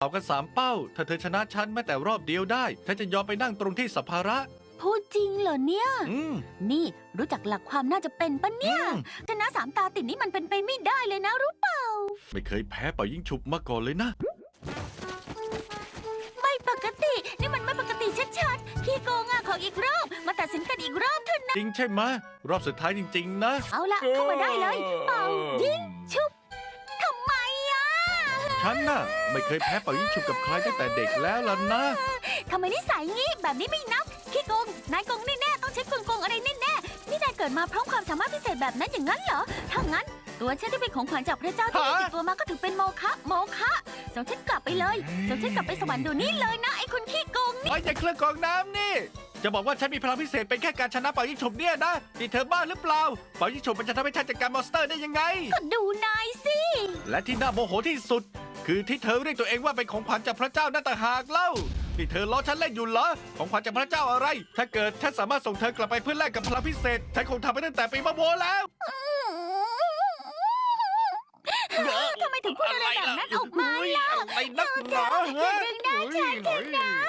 เอากันสามเป้า ถ้าเธอชนะฉันแม้แต่รอบเดียวได้ฉันจะยอมไปนั่งตรงที่สัมภาระ พูดจริงเหรอเนี่ย อืม นี่รู้จักหลักความน่าจะเป็นปะเนี่ยอืม ชนะสามตาติดนี่มันเป็นไปไม่ได้เลยนะรู้เปล่า ไม่เคยแพ้เป่ายิงฉุบมาก่อนเลยนะ ไม่ปกติ นี่มันไม่ปกติชัดๆขี้โกงอะขออีกรอบ มาตัดสินกันอีกรอบเถอะนะ จริงใช่ไหมรอบสุดท้ายจริง ๆ นะ เอาละเข้ามาได้เลย เป่ายิงชุบทำไมอะ ฉันน่ะ ไม่เคยแพ้เป่ายิงฉุบกับใครตั้งแต่เด็กแล้วล่ะนะ ทำไมนิสัยงี้แบบนี้ไม่นับขี้โกงนายโกงแน่ๆต้องใช้กลโกงอะไรแน่ๆนี่นายเกิดมาพร้อมความสามารถพิเศษแบบนั้นอย่างนั้นเหรอถ้างั้น ตัวฉันที่เป็นของขวัญจากพระเจ้าที่ฮะ ได้ติดตัวมาก็ถือเป็นโมฆะโมฆะส่งฉันกลับไปเลยส่งฉันกลับไปสวรรค์เดี๋ยวนี้เลยนะไอ้คนขี้โกงนี่ไอ้ยอย่าเครื่องกรองน้ำนี่ จะบอกว่าฉันมีพลังพิเศษเป็นแค่การชนะเป่ายิงฉุบเนี่ยนะนี่เธอบ้าหรือเปล่าเป่ายิงฉุบมันจะทำให้ฉันจัดการมอนสเตอร์ได้ยังไง ก็ดูนายสิ และที่น่าโมโหที่สุด คือที่เธอเรียกตัวเองว่าเป็นของขวัญจากพระเจ้านั่นต่างหากเล่า นี่เธอล้อฉันเล่นอยู่เหรอ ของขวัญจากพระเจ้าอะไร ถ้าเกิดฉันสามารถส่งเธอกลับไปเพื่อแลกกับพลังพิเศษ ฉันคงทำไปตั้งแต่ปีมะโมแล้ว ทำไมถึงพูดอะไรแบบนั้นออกมาล่ะอะไรนักหนาอย่าดึงหน้าฉันขึ้นนะ